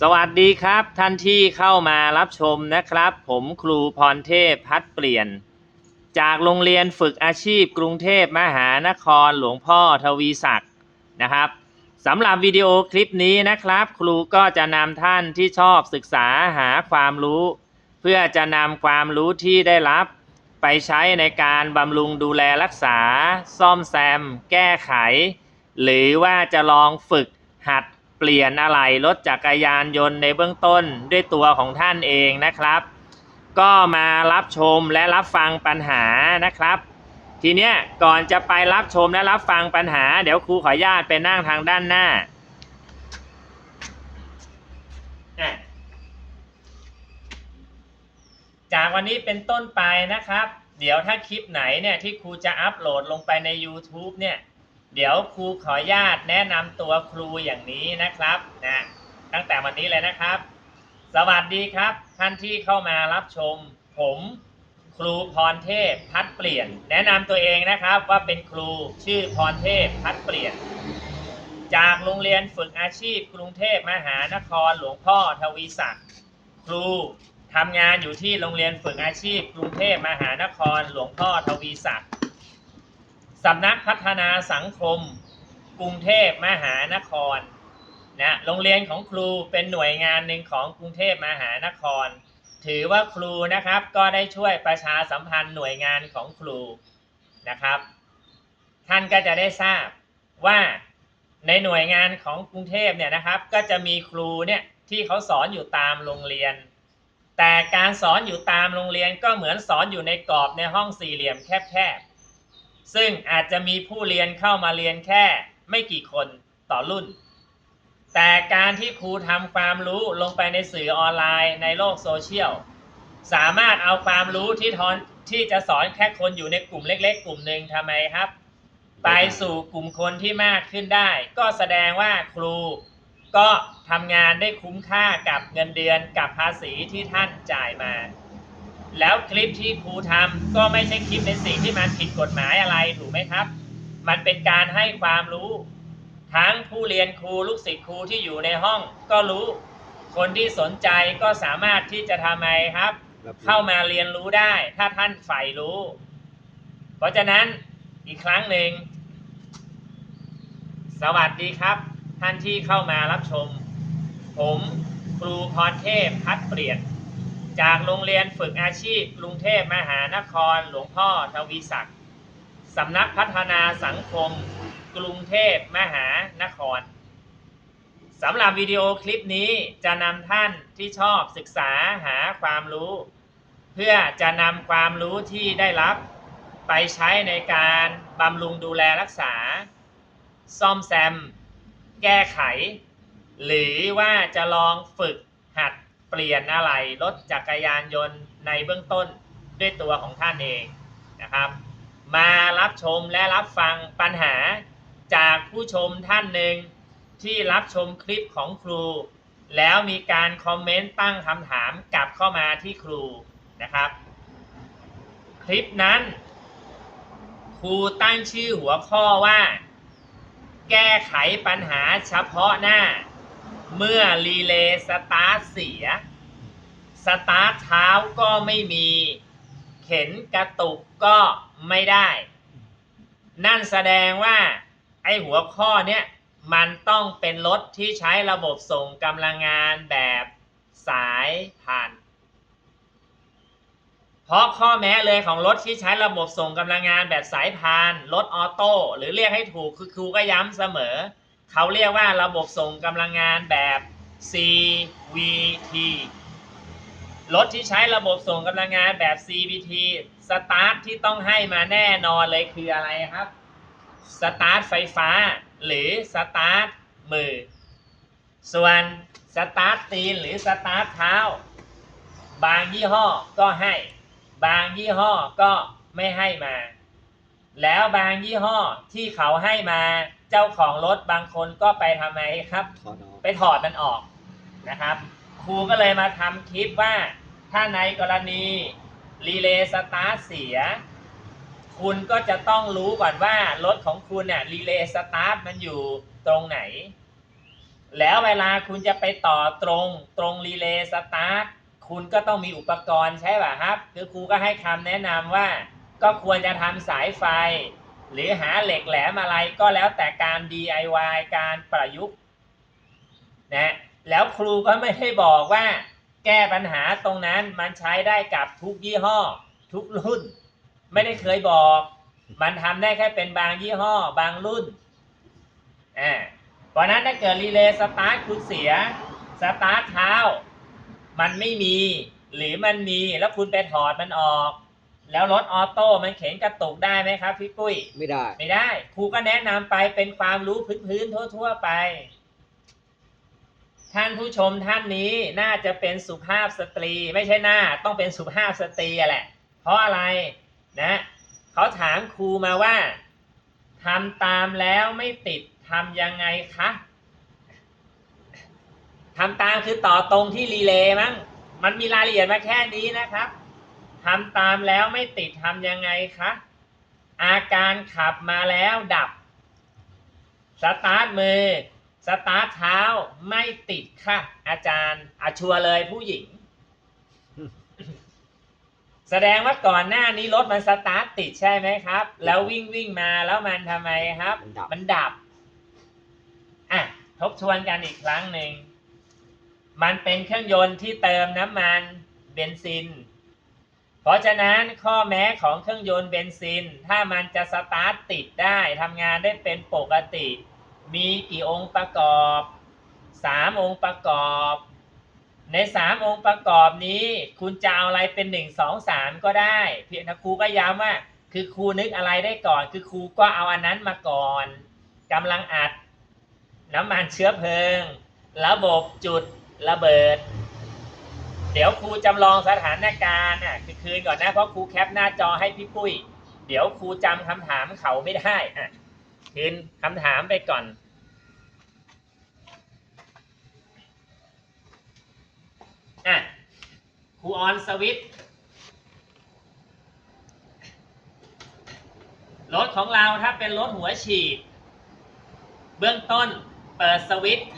สวัสดีครับท่านที่เข้ามารับชมนะครับ ผมครูพรเทพพัดเปลี่ยน จากโรงเรียนฝึกอาชีพกรุงเทพมหานครหลวงพ่อทวีศักดิ์นะครับสำหรับวิดีโอคลิปนี้นะครับ ครูก็จะนำท่านที่ชอบศึกษาหาความรู้ เพื่อจะนำความรู้ที่ได้รับ ไปใช้ในการบำรุงดูแลรักษา ซ่อมแซม แก้ไข หรือว่าจะลองฝึกหัด ปลี่ยนอะไหล่รถจักรยานยนต์ในเบื้องต้นด้วยตัวของท่านเองนะครับ ก็มารับชมและรับฟังปัญหานะครับ ทีเนี้ยก่อนจะไปรับชมและรับฟังปัญหา เดี๋ยวครูขออนุญาตไปนั่งทางด้านหน้า จากวันนี้เป็นต้นไปนะครับ เดี๋ยวถ้าคลิปไหนเนี่ยที่ครูจะอัปโหลดลงไปใน YouTube เนี่ย เดี๋ยวครูขออนุญาตแนะนำตัวครูอย่างนี้นะครับนะตั้งแต่วันนี้เลยนะครับ สวัสดีครับ ท่านที่เข้ามารับชม ผมครูพรเทพพัดเปลี่ยน แนะนำตัวเองนะครับว่าเป็นครูชื่อพรเทพพัดเปลี่ยน จากโรงเรียนฝึกอาชีพกรุงเทพมหานครหลวงพ่อทวีศักดิ์ครูทำงานอยู่ที่โรงเรียนฝึกอาชีพกรุงเทพมหานครหลวงพ่อทวีศักดิ์ สำนักพัฒนาสังคม กรุงเทพมหานครนะโรงเรียนของครูเป็นหน่วยงานหนึ่งของกรุงเทพมหานคร ถือว่าครูนะครับก็ได้ช่วยประชาสัมพันธ์หน่วยงานของครูนะครับ ท่านก็จะได้ทราบว่าในหน่วยงานของกรุงเทพเนี่ยนะครับ ก็จะมีครูเนี่ยที่เขาสอนอยู่ตามโรงเรียน แต่การสอนอยู่ตามโรงเรียนก็เหมือนสอนอยู่ในกรอบในห้องสี่เหลี่ยมแคบๆ ซึ่งอาจจะมีผู้เรียนเข้ามาเรียนแค่ไม่กี่คนต่อรุ่น แต่การที่ครูทำความรู้ลงไปในสื่อออนไลน์ในโลกโซเชียล สามารถเอาความรู้ที่ทอนที่จะสอนแค่คนอยู่ในกลุ่มเล็ก ๆ กลุ่มหนึ่งทำไมครับ ไปสู่กลุ่มคนที่มากขึ้นได้ ก็แสดงว่าครูก็ทำงานได้คุ้มค่ากับเงินเดือนกับภาษีที่ท่านจ่ายมา แล้วคลิปที่ครูทำก็ไม่ใช่คลิปในสิ่งที่มันผิดกฎหมายอะไรถูกไหมครับ มันเป็นการให้ความรู้ ทั้งผู้เรียนครูลูกศิษย์ครูที่อยู่ในห้องก็รู้ คนที่สนใจก็สามารถที่จะทำไมครับ เข้ามาเรียนรู้ได้ ถ้าท่านใฝ่รู้ เพราะฉะนั้นอีกครั้งหนึ่ง สวัสดีครับ ท่านที่เข้ามารับชม ผมครูพรเทพพัดเปลี่ยน จากโรงเรียนฝึกอาชีพกรุงเทพมหานครหลวงพ่อทวีศักดิ์สำนักพัฒนาสังคม กรุงเทพมหานครสำหรับวิดีโอคลิปนี้จะนำท่านที่ชอบศึกษาหาความรู้ เพื่อจะนำความรู้ที่ได้รับ ไปใช้ในการบำรุงดูแลรักษา ซ่อมแซม แก้ไข หรือว่าจะลองฝึกหัด ปลี่ยนอะไรรถจักรยานยนต์ในเบื้องต้นด้วยตัวของท่านเองนะครับ มารับชมและรับฟังปัญหาจากผู้ชมท่านหนึ่งที่รับชมคลิปของครู แล้วมีการคอมเมนต์ตั้งคำถามกลับเข้ามาที่ครูนะครับ คลิปนั้น ครูตั้งชื่อหัวข้อว่า แก้ไขปัญหาเฉพาะหน้า เมื่อรีเลย์สตาร์ทเสีย สตาร์ทเท้าก็ไม่มี เข็นกระตุกก็ไม่ได้ นั่นแสดงว่า ไอหัวข้อเนี้ยมันต้องเป็นรถที่ใช้ระบบส่งกำลังงานแบบสายผ่าน เพราะข้อแม้เลยของรถที่ใช้ระบบส่งกำลังงานแบบสายพาน รถออโต้หรือเรียกให้ถูกคือครูก็ย้ำเสมอ เขาเรียกว่าระบบส่งกำลังงานแบบ CVT รถที่ใช้ระบบส่งกำลังงานแบบ CVT สตาร์ทที่ต้องให้มาแน่นอนเลยคืออะไรครับ สตาร์ทไฟฟ้า หรือสตาร์ทมือ ส่วนสตาร์ทตีนหรือสตาร์ทเท้า บางยี่ห้อก็ให้ บางยี่ห้อก็ไม่ให้มา แล้วบางยี่ห้อที่เขาให้มา เจ้าของรถบางคนก็ไปทำไมครับ ถอดออกไปถอดมันออกนะครับ ครูก็เลยมาทำคลิปว่า ถ้าในกรณีรีเลย์สตาร์ทเสีย คุณก็จะต้องรู้ก่อนว่า รถของคุณเนี่ยรีเลย์สตาร์ทมันอยู่ตรงไหน แล้วเวลาคุณจะไปต่อตรงตรงรีเลย์สตาร์ทคุณก็ต้องมีอุปกรณ์ใช่ป่ะครับ คือครูก็ให้คำแนะนำว่า ก็ควรจะทำสายไฟ หรือหาเหล็กแหลมอะไรก็แล้วแต่การ DIY การประยุกต์นะแล้วครูก็ไม่ได้บอกว่าแก้ปัญหาตรงนั้นมันใช้ได้กับทุกยี่ห้อ ทุกรุ่น ไม่ได้เคยบอก มันทำได้แค่เป็นบางยี่ห้อ บางรุ่นอ่าเพราะฉะนั้นถ้าเกิดรีเลย์สตาร์ทคุณเสียสตาร์ทเท้า มันไม่มี หรือมันมีแล้วคุณไปถอดมันออก แล้วรถออโต้มันเข็นกระตุกได้ไหมครับพี่ปุ้ย ไม่ได้ ไม่ได้ ครูก็แนะนำไปเป็นความรู้พื้นๆทั่ว ๆ ไป ท่านผู้ชมท่านนี้น่าจะเป็นสุภาพสตรี ไม่ใช่หน้าต้องเป็นสุภาพสตรีอะแหละ เพราะอะไรนะเขาถามครูมาว่าทำตามแล้วไม่ติดทำยังไงคะทำตามคือต่อตรงที่รีเลย์มั้งมันมีรายละเอียดมาแค่นี้นะครับ ทำตามแล้วไม่ติดทำยังไงคะอาการขับมาแล้วดับ สตาร์ทมือ สตาร์ทเท้าไม่ติดค่ะ อาจารย์อาชัวร์เลยผู้หญิง แสดงว่าก่อนหน้านี้รถมันสตาร์ทติดใช่ไหมครับ แล้ววิ่งวิ่งมาแล้วมันทำไมครับ มันดับมันดับอะทบทวนกันอีกครั้งหนึ่ง มันเป็นเครื่องยนต์ที่เติมน้ำมันเบนซิน เพราะฉะนั้นข้อแม้ของเครื่องยนต์เบนซิน ถ้ามันจะสตาร์ทติดได้ทำงานได้เป็นปกติ มีกี่องค์ประกอบสามองค์ประกอบ ในสามองค์ประกอบนี้ คุณจะเอาอะไรเป็นหนึ่งสองสามก็ได้ เพียงครูก็ย้ำว่า คือครูนึกอะไรได้ก่อน คือครูก็เอาอันนั้นมาก่อนกำลังอัด น้ำมันเชื้อเพลิง ระบบจุดระเบิด เดี๋ยวครูจำลองสถานการณ์อะคือคืนก่อนนะเพราะครูแคปหน้าจอให้พี่ปุ้ย เดี๋ยวครูจำคำถามเขาไม่ได้อะคืนคำถามไปก่อนอะครูออนสวิตรถของเราถ้าเป็นรถหัวฉีด เบื้องต้นเปิดสวิตช์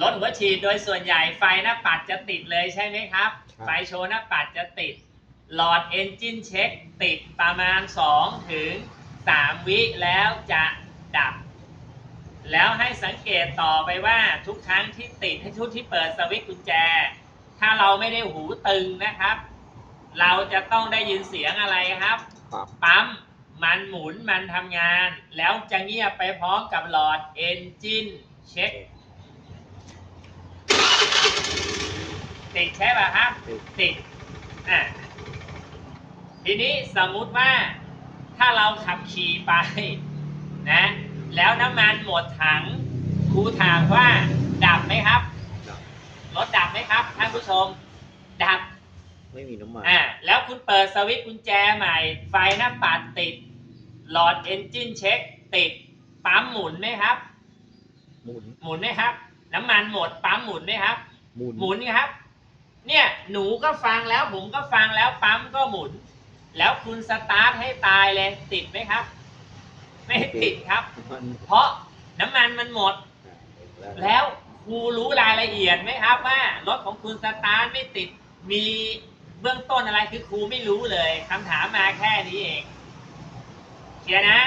รถหัวฉีดโดยส่วนใหญ่ไฟหน้าปัดจะติดเลยใช่ไหมครับครับ ไฟโชว์หน้าปัดจะติด หลอดเอนจินเช็คติดประมาณ 2 ถึง 3 วิแล้วจะดับ แล้วให้สังเกตต่อไปว่าทุกครั้งที่ติดให้ทุกที่เปิดสวิตช์กุญแจ ถ้าเราไม่ได้หูตึงนะครับ เราจะต้องได้ยินเสียงอะไรครับ ปั๊บปั๊มมันหมุนมันทำงาน แล้วจะเงียบไปพร้อมกับหลอดเอนจินเช็ค ติดใช่ป่ะครับติดติดอะทีนี้สมมุติว่าถ้าเราขับขี่ไปนะแล้วน้ำมันหมดถังครูถามว่า ดับไหมครับดับรถดับไหมครับท่านผู้ชม ดับไม่มีน้ำมันอ่าแล้วคุณเปิดสวิตช์กุญแจใหม่ ไฟหน้าปัดติด หลอดเอนจินเช็คติด ปั๊มหมุนไหมครับ หมุนหมุนไหมครับ น้ำมันหมดปั๊มหมุนไหมครับ หมุนหมุนครับ เนี่ยหนูก็ฟังแล้วผมก็ฟังแล้วปั๊มก็หมุน แล้วคุณสตาร์ทให้ตายเลยติดไหมครับ ไม่ติดครับมันเพราะน้ำมันมันหมดแล้วแล้วครูรู้รายละเอียดไหมครับว่ารถของคุณสตาร์ทไม่ติดมีเบื้องต้นอะไรคือครูไม่รู้เลยคำถามมาแค่นี้เองเคลียร์นะ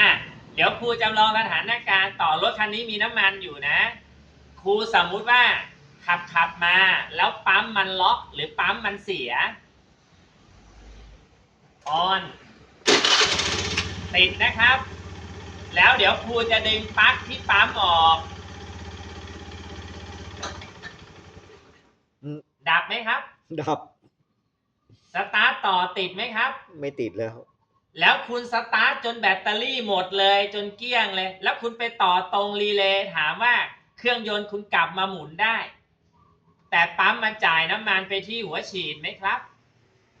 อะเดี๋ยวครูจำลองสถานการณ์ต่อรถคันนี้มีน้ำมันอยู่นะ ครูสมมุติว่า ขับขับมา แล้วปั๊มมันล็อกหรือปั๊มมันเสียออนติดนะครับ แล้วเดี๋ยวครูจะดึงปลั๊กที่ปั๊มออกอืมดับไหมครับ ดับ สตาร์ทต่อติดไหมครับ ไม่ติดแล้ว แล้วคุณสตาร์ทจนแบตเตอรี่หมดเลยจนเกลี้ยงเลย แล้วคุณไปต่อตรงรีเลย์ถามว่าเครื่องยนต์คุณกลับมาหมุนได้ แต่ปั๊มมันจ่ายน้ำมันไปที่หัวฉีดไหมครับ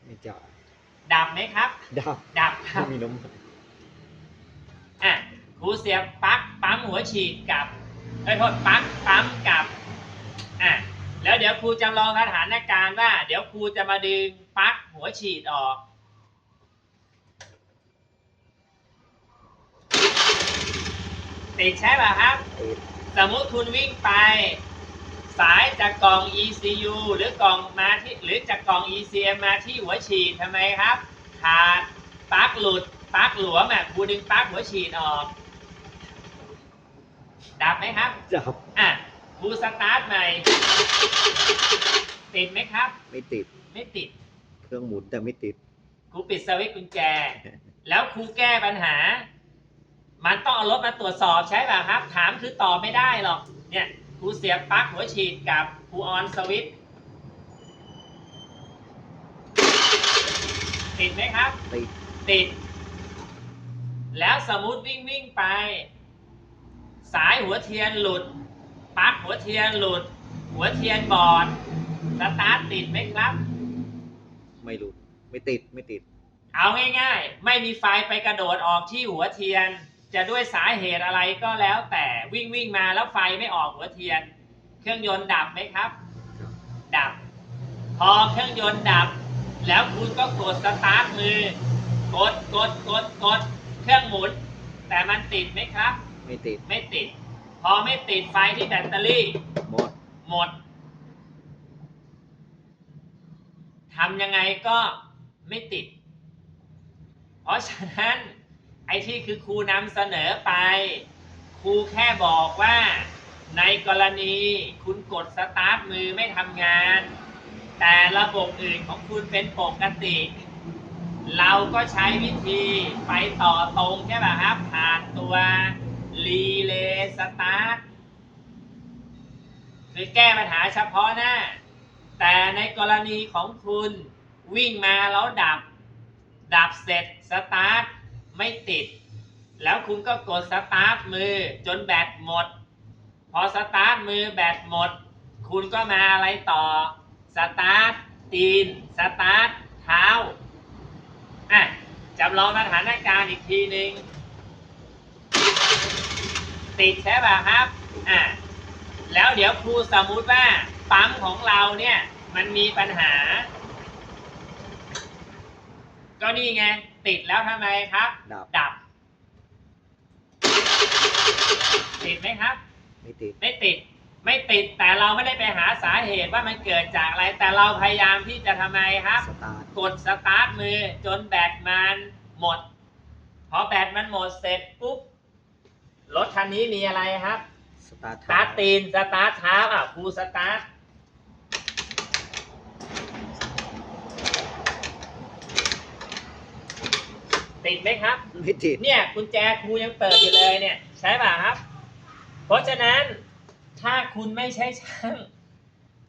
ไม่จ่ายดับไหมครับ ดับดับครัไม่บมีน้ำมันอะครูเสียบปลั๊กปั๊มหัวฉีดกลับเอ้ยโทษปลั๊กปั๊มกลับอะแล้วเดี๋ยวครูจำลองสถานการณ์ว่า เดี๋ยวครูจะมาดึงปลั๊กหัวฉีดออก ติดใช่ป่ะครับ ติดไสมมุติคุณวิ่งไป สายจากกล่อง ECU หรือกล่องมาที่หรือจากกล่อง ECM มาที่หัวฉีดทำไมครับ ขาดปลั๊กหลุดปลั๊กหลวมอะครูดึงปลั๊กหัวฉีดออก ดับไหมครับจับอะครูสตาร์ทใหม่ ติดไหมครับ ไม่ติดไม่ติดเครื่องหมุนแต่ไม่ติด ครูปิดสวิตช์กุญแจ แล้วครูแก้ปัญหา มันต้องเอารถมาตรวจสอบใช่ป่ะครับ ถามคือตอบไม่ได้หรอกเนี่ย ครูเสียบปลั๊กหัวฉีดกับครูออนสวิตช์ติดไหมครับ ติด ติด แล้วสมมติวิ่งวิ่งไป สายหัวเทียนหลุดปลั๊กหัวเทียนหลุด หัวเทียนบอดสตาร์ทติดไหมครับ ไม่รู้ ไม่ติด ไม่ติด เอาง่ายๆ ไม่มีไฟไปกระโดดออกที่หัวเทียน จะด้วยสาเหตุอะไรก็แล้วแต่วิ่งวิ่งมาแล้วไฟไม่ออกหัวเทียน เครื่องยนต์ดับไหมครับ ดับ พอเครื่องยนต์ดับ แล้วคุณก็กดสตาร์ทมือ กดกดกดกดเครื่องหมุน แต่มันติดไหมครับ ไม่ติด ไม่ติด พอไม่ติดไฟที่แบตเตอรี่ หมด หมดทำยังไงก็ไม่ติด เพราะฉะนั้น ไอ้ที่คือครูนำเสนอไป ครูแค่บอกว่าในกรณีคุณกดสตาร์ทมือไม่ทำงาน แต่ระบบอื่นของคุณเป็นปกติ เราก็ใช้วิธีไปต่อตรงใช่ป่ะครับ ผ่านตัวรีเลย์สตาร์ทคือแก้ปัญหาเฉพาะหน้า แต่ในกรณีของคุณวิ่งมาแล้วดับ ดับเสร็จสตาร์ท ไม่ติด แล้วคุณก็กดสตาร์ทมือจนแบตหมด พอสตาร์ทมือแบตหมด คุณก็มาอะไรต่อ สตาร์ทตีน สตาร์ทเท้าอะจำลองสถานการณ์อีกทีหนึ่งติดใช่ป่ะครับ อะแล้วเดี๋ยวครูสมมุติว่าปั๊มของเราเนี่ย มันมีปัญหา ก็นี่ไง ติดแล้วทำไมครับ ดับ ดับ ติดไหมครับ ไม่ติด ไม่ติด ไม่ติด แต่เราไม่ได้ไปหาสาเหตุว่ามันเกิดจากอะไร แต่เราพยายามที่จะทำไมครับ สตาร์ท กดสตาร์ทมือจนแบตมันหมด พอแบตมันหมดเสร็จปุ๊บ รถคันนี้มีอะไรครับ สตาร์ทสตาร์ทตีน สตาร์ทเท้าอะครูสตาร์ท ติดไหมครับ ไม่ติดเนี่ยกุญแจครูยังเปิดอยู่เลยเนี่ยใช่ป่ะครับ เพราะฉะนั้นถ้าคุณไม่ใช่ช่าง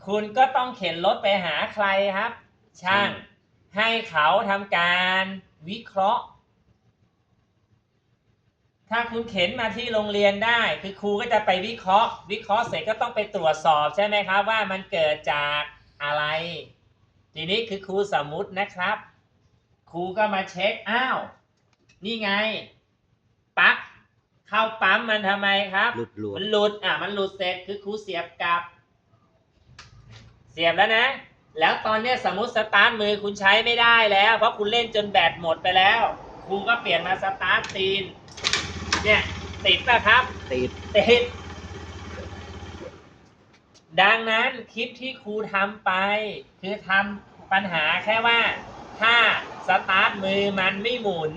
คุณก็ต้องเข็นรถไปหาใครครับ ช่าง ให้เขาทำการวิเคราะห์ ถ้าคุณเข็นมาที่โรงเรียนได้ คือครูก็จะไปวิเคราะห์ วิเคราะห์เสร็จก็ต้องไปตรวจสอบใช่ไหมครับ ว่ามันเกิดจากอะไร ทีนี้คือครูสมมุตินะครับ ครูก็มาเช็ค อ้าว นี่ไงปลั๊กเข้าปั๊มมันทำไมครับ หลุดหลวมมันหลุดอะมันหลุดเสร็จคือครูเสียบกลับ เสียบแล้วนะ แล้วตอนเนี้ยสมมติสตาร์ทมือคุณใช้ไม่ได้แล้ว เพราะคุณเล่นจนแบตหมดไปแล้วครูก็เปลี่ยนมาสตาร์ทตีน เนี่ยติดป่ะครับ ติดติด ดังนั้นคลิปที่ครูทำไป คือทำปัญหาแค่ว่า ถ้าสตาร์ทมือมันไม่หมุน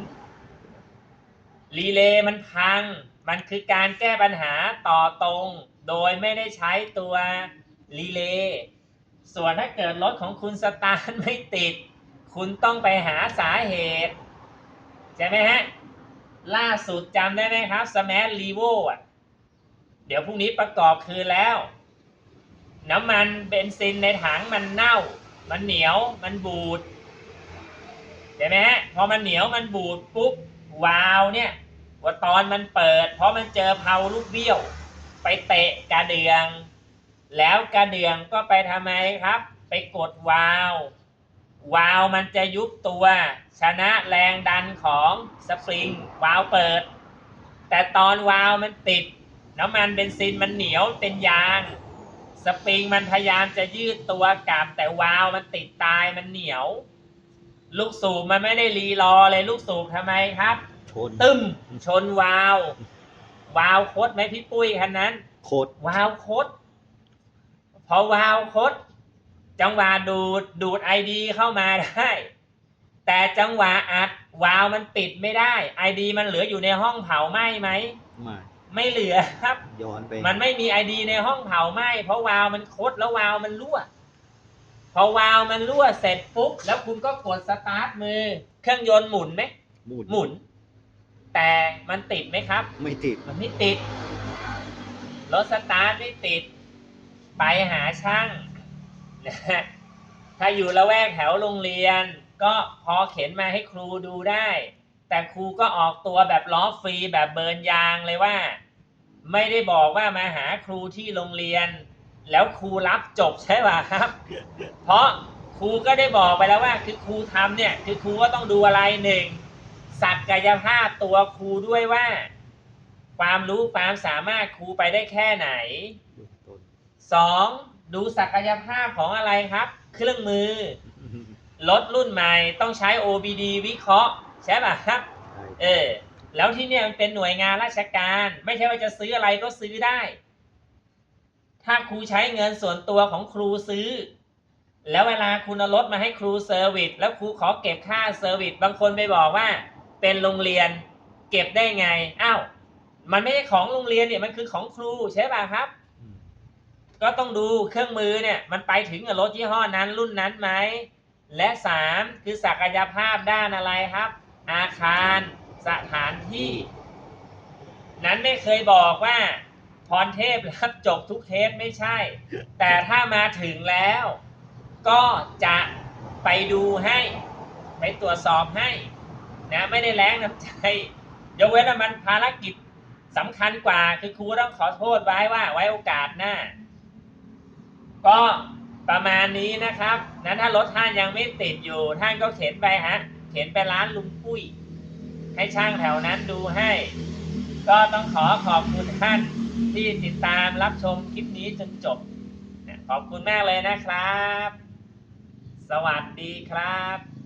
รีเลย์มันพัง มันคือการแก้ปัญหาต่อตรง โดยไม่ได้ใช้ตัวรีเลย์ส่วนถ้าเกิดรถของคุณสตาร์ทไม่ติด คุณต้องไปหาสาเหตุ ใช่ไหมฮะ ล่าสุดจำได้ไหมครับสมาร์ทรีโวอะ เดี๋ยวพรุ่งนี้ประกอบคืนแล้ว น้ำมันเบนซินในถังมันเน่า มันเหนียว มันบูด ใช่ไหมฮะ พอมันเหนียวมันบูดปุ๊บ วาล์วเนี่ย ว่าตอนมันเปิด เพราะมันเจอเพาลูกเบี้ยว ไปเตะกระเดือง แล้วกระเดืองก็ไปทำไมครับ ไปกดวาลววาล์วมันจะยุบตัว ชนะแรงดันของสปริงวาล์วเปิด แต่ตอนวาล์วมันติด น้ำมันเบนซินมันเหนียวเป็นยาง สปริงมันพยายามจะยืดตัวกลับ แต่วาล์วมันติดตายมันเหนียว ลูกสูบมันไม่ได้รีรอเลยลูกสูบทำไมครับ ชนตึ้มชนวาล์ววาล์วโคตรไหมพี่ปุ้ยคันนั้น โค้ดวาล์วโคด พอวาล์วโคด จังหวะดูดดูดไอดีเข้ามาได้ แต่จังหวะอัดวาล์วมันปิดไม่ได้ไอดีมันเหลืออยู่ในห้องเผาไหม้ไหม มาไม่เหลือครับ ย้อนไปมันไม่มีไอดีในห้องเผาไหม้ เพราะวาล์วมันคดแล้ววาล์วมันรั่ว พอวาล์วมันรั่วเสร็จปุ๊บแล้วคุณก็กดสตาร์ทมือ เครื่องยนต์หมุนไหมหมุน หมุน แต่มันติดไหมครับ ไม่ติด มันไม่ติด รถสตาร์ทไม่ติด ไปหาช่างนะฮะถ้าอยู่ละแวกแถวโรงเรียน ก็พอเข็นมาให้ครูดูได้ แต่ครูก็ออกตัวแบบล้อฟรีแบบเบิร์นยางเลยว่า ไม่ได้บอกว่ามาหาครูที่โรงเรียน แล้วครูรับจบใช่ป่ะครับ เพราะครูก็ได้บอกไปแล้วว่า คือครูทำเนี่ย คือครูก็ต้องดูอะไรหนึ่ง ศักยภาพตัวครูด้วยว่า ความรู้ความสามารถครูไปได้แค่ไหนเบื้องต้นสองดูศักยภาพของอะไรครับ เครื่องมือรถรุ่นใหม่ต้องใช้ OBD วิเคราะห์ใช่ป่ะครับใช่เออ แล้วที่เนี่ยมันเป็นหน่วยงานราชการ ไม่ใช่ว่าจะซื้ออะไรก็ซื้อได้ ถ้าครูใช้เงินส่วนตัวของครูซื้อ แล้วเวลาคุณเอารถมาให้ครูเซอร์วิสแล้วครูขอเก็บค่าเซอร์วิสบางคนไปบอกว่า เป็นโรงเรียน เก็บได้ไงอ้าวมันไม่ใช่ของโรงเรียนเนี่ยมันคือของครูใช่ป่ะครับอืมก็ต้องดูเครื่องมือเนี่ย มันไปถึงกับรถยี่ห้อนั้นรุ่นนั้นไหมและสามคือศักยภาพด้านอะไรครับ อาคารสถานที่ นั้นไม่เคยบอกว่าพรเทพรับจบทุกเทปไม่ใช่ แต่ถ้ามาถึงแล้ว ก็จะไปดูให้ ไปตรวจสอบให้ นะไม่ได้แรงน้ำใจยกเว้นว่ามันภารกิจสำคัญกว่า คือครูต้องขอโทษไว้ว่า ไว้โอกาสหน้า ก็ประมาณนี้นะครับนั้นถ้ารถท่านยังไม่ติดอยู่ท่านก็เข็นไปฮะ เข็นไปร้านลุงปุ้ย ให้ช่างแถวนั้นดูให้ ก็ต้องขอขอบคุณท่านที่ติดตามรับชมคลิปนี้จนจบ ขอบคุณมากเลยนะครับ สวัสดีครับ